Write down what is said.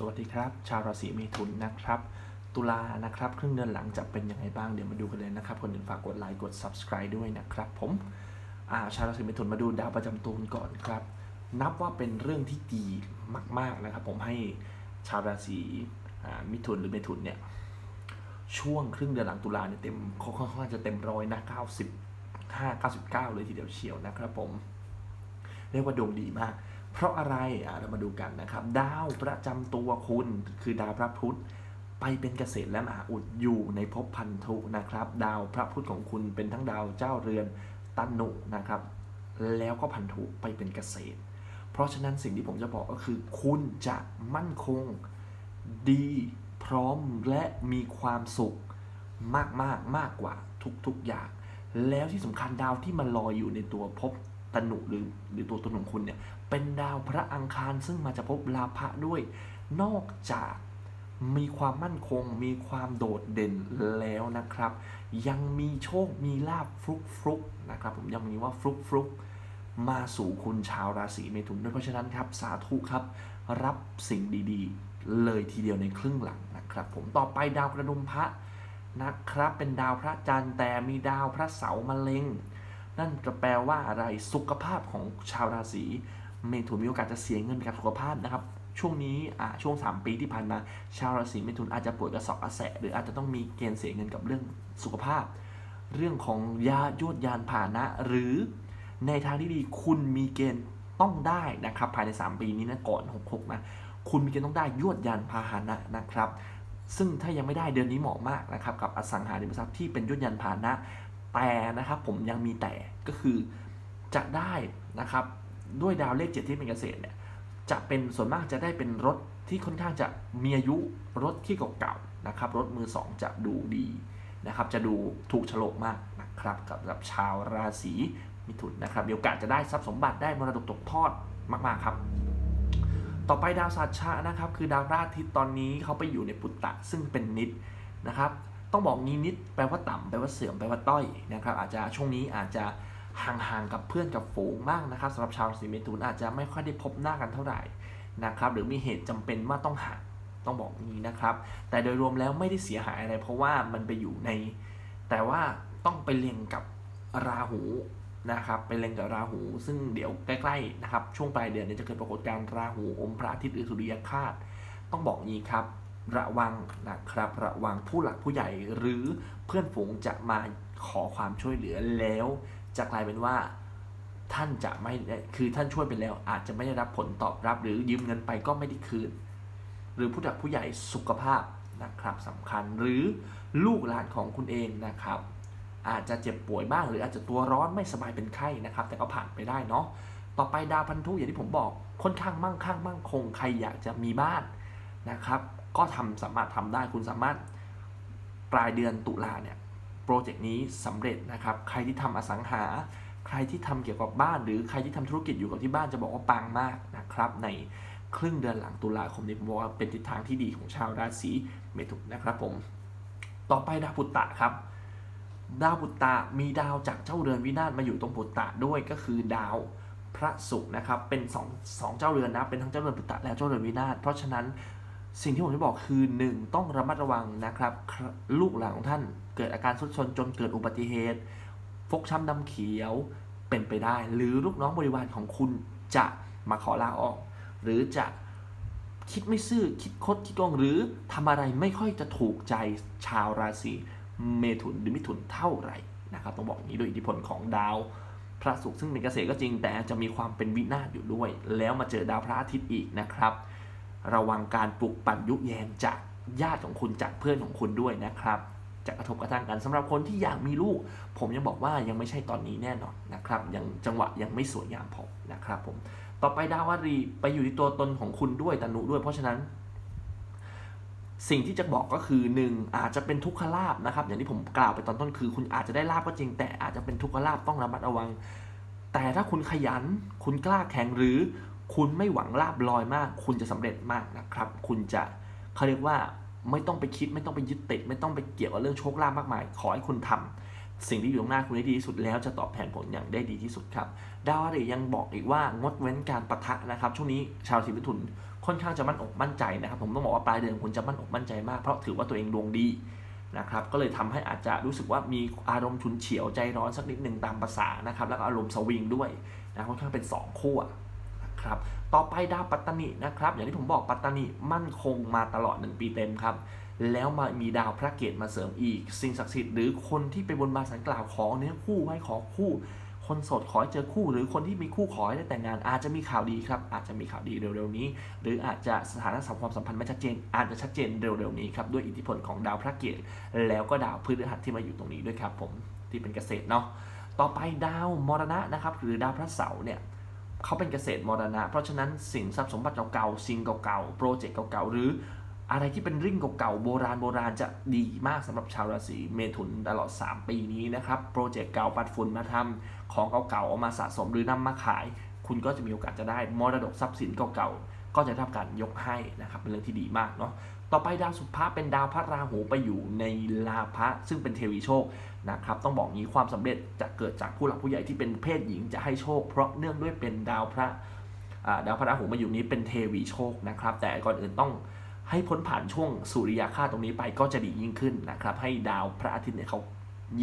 สวัสดีครับ ชาวราศีเมถุนนะครับ ตุลานะครับครึ่งเดือนหลังจะเป็นยังไงบ้างเดี๋ยวมาดูกันเลยนะครับคนอื่นฝากกดไลค์กด subscribe ด้วยนะครับผมอาชาวราศีเมถุนมาดูดาวประจำตัวกันก่อนครับ นับว่าเป็นเรื่องที่ดีมาก ๆนะครับ ผมให้ชาวราศีอามิถุนหรือเมถุนเนี่ยช่วงครึ่งเดือนหลังตุลาเนี่ยเต็มค่อนข้างจะเต็มร้อยนะ95 99 เลยทีเดียวเชียวนะครับผม เรียกว่าดวงดีมาก เพราะอะไระเรามาดูกันนะครับ ดาวประจำตัวคุณคือดาวพระพุธไปเป็นเกษตรและมหาอุดอยู่ในภพพันธุนะครับ ดาวพระพุธของคุณเป็นทั้งดาวเจ้าเรือนตันหนุนะครับ แล้วก็พันธุไปเป็นเกษตร เพราะฉะนั้นสิ่งที่ผมจะบอกก็คือ คุณจะมั่นคงดีพร้อมและมีความสุขมากมากมากกว่าทุกๆอย่าง แล้วที่สำคัญดาวที่มันลอยอยู่ในตัวภพตนุหรือหรือตัวตนของคุณเนี่ย เป็นดาวพระอังคารซึ่งมาจากภพลาภะด้วย นอกจากมีความมั่นคงมีความโดดเด่นแล้วนะครับ ยังมีโชคมีลาบฟลุกฟลุกนะครับ ผมยังมีว่าฟลุกฟลุกมาสู่คุณชาวราศีเมถุนด้วยเพราะฉะนั้นครับ สาธุครับ รับสิ่งดีๆ เลยทีเดียวในครึ่งหลังนะครับ ผมต่อไปดาวกระดุมพระนะครับ เป็นดาวพระจันทร์แต่มีดาวพระเสาร์มะเร็ง นั่นจะแปลว่าอะไรสุขภาพของชาวราศี เมถุนมีโอกาสจะเสียเงินกับสุขภาพนะครับ ช่วงนี้อ่าช่วง 3 ปีที่ผ่านมา ชาวราศีเมถุนอาจจะป่วยกระสอบกระแสหรืออาจจะต้องมีเกณฑ์เสียเงินกับเรื่องสุขภาพ เรื่องของยายวดยานพานะ หรือในทางที่ดีคุณมีเกณฑ์ต้องได้นะครับภายใน 3 ปีนี้นะก่อน 66 นะ คุณมีเกณฑ์ต้องได้ยวดยานพาหนะนะครับ ซึ่งถ้ายังไม่ได้เดือนนี้เหมาะมากนะครับกับอสังหาริมทรัพย์ที่เป็นยวดยานพาหนะ แต่นะครับผมยังมีแต่ก็คือจะได้นะครับ ด้วยดาวเลขเจ็ดที่เป็นเกษตรเนี่ยจะเป็นส่วนมากจะได้เป็นรถที่ค่อนข้างจะมีอายุรถที่เก่าๆนะครับรถมือสองจะดูดีนะครับ จะดูถูกฉลกมากนะครับกับกบชาวราศีมิถุนนะครับมีโอกาสจะได้ทรัพย์สมบัติได้มรดกตกทอดมากๆครับ ต่อไปดาวสัตชะนะครับ คือดาวราทิตตอนนี้เขาไปอยู่ในปุตตะซึ่งเป็นนิดนะครับ ต้องบอกงี้นิดแปลว่าต่ำแปลว่าเสื่อมแปลว่าต้อยนะครับ อาจจะช่วงนี้อาจจะ ห่างๆกับเพื่อนกับฝูงบ้างนะครับสำหรับชาวราศีเมถุนอาจจะไม่ค่อยได้พบหน้ากันเท่าไหร่นะครับหรือมีเหตุจำเป็นว่าต้องห่างต้องบอกงี้นะครับ แต่โดยรวมแล้วไม่ได้เสียหายอะไร เพราะว่ามันไปอยู่ใน แต่ว่าต้องไปเล็งกับราหูนะครับไปเล็งกับราหู ซึ่งเดี๋ยวใกล้ๆนะครับช่วงปลายเดือนนี้จะเกิดปรากฏการณ์ราหูอมพระอาทิตย์หรือสุริยคาสต้องบอกงี้ครับระวังนะครับระวังผู้หลักผู้ใหญ่หรือเพื่อนฝูงจะมาขอความช่วยเหลือแล้ว จะกลายเป็นว่าท่านจะไม่คือท่านช่วยไปแล้ว อาจจะไม่ได้รับผลตอบรับ หรือยืมเงินไปก็ไม่ได้คืน หรือผู้หลักผู้ใหญ่สุขภาพนะครับสำคัญหรือลูกหลานของคุณเองนะครับ อาจจะเจ็บป่วยบ้าง หรืออาจจะตัวร้อนไม่สบายเป็นไข้นะครับ แต่ก็ผ่านไปได้เนาะต่อไปดาวพันธุอย่างที่ผมบอกค่อนข้างมั่งคั่งมั่งคงใครอยากจะมีบ้านนะครับ ก็ทำสามารถทำได้คุณสามารถปลายเดือนตุลาเนี่ย โปรเจกต์นี้สำเร็จนะครับ ใครที่ทำอสังหา ใครที่ทำเกี่ยวกับบ้าน หรือใครที่ทำธุรกิจอยู่กับที่บ้านจะบอกว่าปังมากนะครับ ในครึ่งเดือนหลังตุลาคมนี้ผมบอกว่าเป็นทิศทางที่ดีของชาวราศีเมถุนนะครับผม ต่อไปดาวพุตตะครับ ดาวปุตตะมีดาวจากเจ้าเรือนวินาศมาอยู่ตรงปุตตะด้วยก็คือดาวพระศุกร์นะครับ เป็นสองสองเจ้าเรือนนะ เป็นทั้งเจ้าเรือนปุตตะและเจ้าเรือนวินาศ เพราะฉะนั้น สิ่งที่ผมจะบอกคือ 1 ต้องระมัดระวังนะครับ ลูกหลานของท่านเกิดอาการสุดชนจนเกิดอุบัติเหตุ ฟกช้ำดำเขียวเป็นไปได้ หรือลูกน้องบริวารของคุณจะมาขอลาออก หรือจะคิดไม่ซื่อคิดคดคิดโกงหรือทำอะไรไม่ค่อยจะถูกใจชาวราศีเมถุนหรือมิถุนเท่าไหร่นะครับต้องบอกอย่างนี้โดยอิทธิพลของดาวพระศุกร์ซึ่งเป็นเกษตรก็จริงแต่จะมีความเป็นวินาศอยู่ด้วย แล้วมาเจอดาวพระอาทิตย์อีกนะครับ ระวังการปลุกปั่นยุแยงจากญาติของคุณจากเพื่อนของคุณด้วยนะครับจะกระทบกระทั่งกันสำหรับคนที่อยากมีลูก ผมยังบอกว่ายังไม่ใช่ตอนนี้แน่นอนนะครับยังจังหวะยังไม่สวยงามพอนะครับผมต่อไปดาวารีไปอยู่ที่ตัวตนของคุณด้วยตนุด้วย เพราะฉะนั้น สิ่งที่จะบอกก็คือ 1 อาจจะเป็นทุกขลาบนะครับ อย่างที่ผมกล่าวไปตอนต้นคือ คุณอาจจะได้ลาบก็จริง แต่อาจจะเป็นทุกขลาบต้องระมัดระวัง แต่ถ้าคุณขยัน คุณกล้าแข่งหรือ คุณไม่หวังลาบลอยมาก คุณจะสำเร็จมากนะครับ คุณจะเขาเรียกว่าไม่ต้องไปคิดไม่ต้องไปยึดติด ไม่ต้องไปเกี่ยวกับเรื่องโชคลาภมากมาย ขอให้คุณทำสิ่งที่อยู่ตรงหน้าคุณได้ดีที่สุดแล้วจะตอบแทนผลอย่างได้ดีที่สุดครับ ดาวอาริยังบอกอีกว่างดเว้นการประทะนะครับ ช่วงนี้ชาวราศีมิถุนค่อนข้างจะมั่นอกมั่นใจนะครับ ผมต้องบอกว่าปลายเดือนคุณจะมั่นอกมั่นใจมากเพราะถือว่าตัวเองดวงดีนะครับ ก็เลยทำให้อาจจะรู้สึกว่ามีอารมณ์ฉุนเฉียวใจร้อนสักนิดหนึ่งตามภาษานะครับ แล้วก็อารมณ์สวิงด้วยนะค่อนข้างเป็นสองขั้ว นะครับ ต่อไปดาวปัตตานีนะครับ อย่างที่ผมบอกปัตตานีมั่นคงมาตลอด 1 ปีเต็มครับ แล้วมามีดาวพระเกตมาเสริมอีก สิ่งศักดิ์สิทธิ์หรือคนที่ไปบนบานสันกล่าวขอเนื้อคู่ให้ขอคู่คนโสดขอให้เจอคู่หรือคนที่มีคู่ขอให้ได้แต่งงานอาจจะมีข่าวดีครับ อาจจะมีข่าวดีเร็วๆนี้ หรืออาจจะสถานะสัมความสัมพันธ์ไม่ชัดเจน อาจจะชัดเจนเร็วๆนี้ครับด้วยอิทธิพลของดาวพระเกตแล้วก็ดาวพฤหัสที่มาอยู่ตรงนี้ด้วยครับผมที่เป็นเกษตรเนาะต่อไปดาวมรณะนะครับหรือดาวพระเสาร์เนี่ย เขาเป็นเกษตรมรณะ เพราะฉะนั้นสิ่งทรัพย์สมบัติเก่าๆสิ่งเก่าๆโปรเจกต์เก่าๆหรืออะไรที่เป็นริ่งเก่าๆโบราณโบราณจะดีมากสำหรับชาวราศีเมถุนตลอด 3 ปีนี้นะครับโปรเจกต์เก่าปัดฝุ่นมาทำของเก่าๆเอามาสะสมหรือนำมาขาย คุณก็จะมีโอกาสจะได้มรดกทรัพย์สินเก่าๆ ก็จะได้รับการยกให้นะครับเป็นเรื่องที่ดีมากเนาะต่อไปดาวสุภะเป็นดาวพระราหูไปอยู่ในลาภะซึ่งเป็นเทวีโชคนะครับต้องบอกงี้ความสำเร็จจะเกิดจากผู้หลักผู้ใหญ่ที่เป็นเพศหญิงจะให้โชค เพราะเนื่องด้วยเป็นดาวพระดาวพระราหูมาอยู่นี้เป็นเทวีโชคนะครับ แต่ก่อนอื่นต้องให้พ้นผ่านช่วงสุริยาคาตรงนี้ไปก็จะดียิ่งขึ้นนะครับ ให้ดาวพระอาทิตย์เนี่ยเขา